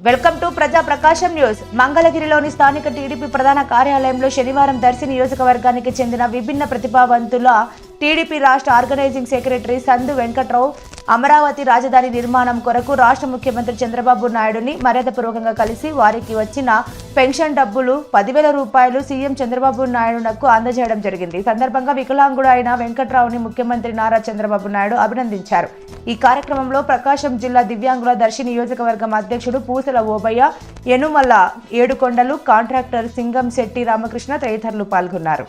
Welcome to ప్రజా ప్రకాశం news. మంగళగిరిలోని స్థానిక టీడీపీ ప్రధాన కార్యాలయంలో శనివారం దర్శి నియోజకవర్గానికి చెందిన విభిన్న ప్రతిభావంతుల టీడీపీ రాష్ట్ర ఆర్గనైజింగ్ సెక్రటరీ సందు వెంకట్రావు అమరావతి రాజధాని నిర్మాణం కొరకు రాష్ట్ర ముఖ్యమంత్రి చంద్రబాబు నాయుడుని మర్యాదపూర్వకంగా కలిసి వారికి వచ్చిన పెన్షన్ డబ్బులు పదివేల రూపాయలు సీఎం చంద్రబాబు నాయుడునకు అందజేయడం జరిగింది. ఈ సందర్భంగా వికలాంగుడు అయిన వెంకట్రావుని ముఖ్యమంత్రి నారా చంద్రబాబు నాయుడు అభినందించారు. ఈ కార్యక్రమంలో ప్రకాశం జిల్లా దివ్యాంగుల దర్శి నియోజకవర్గం అధ్యక్షుడు పూసల ఓబయ్య యనుమల ఏడుకొండలు కాంట్రాక్టర్ సింగం శెట్టి రామకృష్ణ తదితరులు పాల్గొన్నారు.